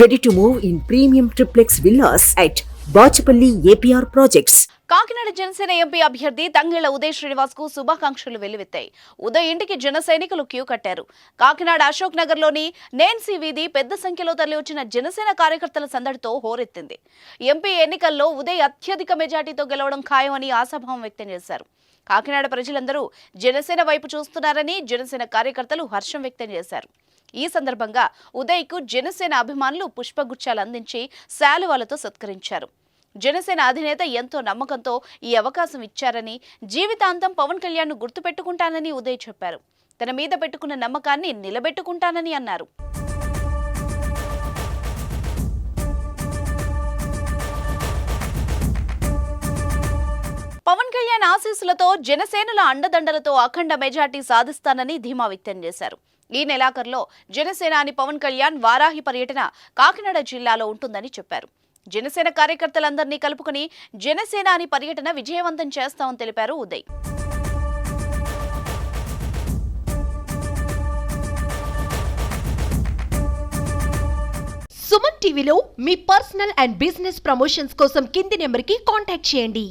Ready to move in premium triplex villas at Bachupally APR projects Kakinada Janasena MP అభ్యర్థి తంగెళ్ళ ఉదయ్ శ్రీనివాస్కు శుభాకాంక్షలు వెల్లువెత్తాయి. ఉదయ్ ఇంటికి జన సైనికులు క్యూ కట్టారు. కాకినాడ అశోక్ నగర్లోని నేన్సీ వీధి పెద్ద సంఖ్యలో తరలివచ్చిన జనసేన కార్యకర్తల సందడితో హోరెత్తింది. ఎంపీ ఎన్నికల్లో ఉదయ్ అత్యధిక మెజార్టీతో గెలవడం ఖాయమని ఆశాభావం వ్యక్తం చేశారు. కాకినాడ ప్రజలందరూ జనసేన వైపు చూస్తున్నారని జనసేన కార్యకర్తలు హర్షం వ్యక్తం చేశారు. ఈ సందర్భంగా ఉదయ్కు జనసేన అభిమానులు పుష్పగుచ్చాలు అందించి శాలువాలతో సత్కరించారు. జనసేన అధినేత ఎంతో నమ్మకంతో ఈ అవకాశం ఇచ్చారని జీవితాంతం పవన్ కళ్యాణ్ గుర్తుపెట్టుకుంటానని ఉదయ్ చెప్పారు. తన మీద పెట్టుకున్న నమ్మకాన్ని నిలబెట్టుకుంటానని అన్నారు. పవన్ కళ్యాణ్ ఆశీస్సులతో జనసేనల అండదండలతో అఖండ మెజార్టీ సాధిస్తానని ధీమా వ్యక్తం చేశారు. ఈ నెలాఖరులో జనసేనాని పవన్ కళ్యాణ్ వారాహి పర్యటన కాకినాడ జిల్లాలో ఉంటుందని చెప్పారు. జనసేన కార్యకర్తలందరినీ కలుపుకుని జనసేనాని పర్యటన విజయవంతం చేస్తామని తెలిపారు ఉదయ్. సుమన్ టీవీలో మీ పర్సనల్ అండ్ బిజినెస్ ప్రమోషన్స్ కోసం కింది నెంబర్కి కాంటాక్ట్ చేయండి.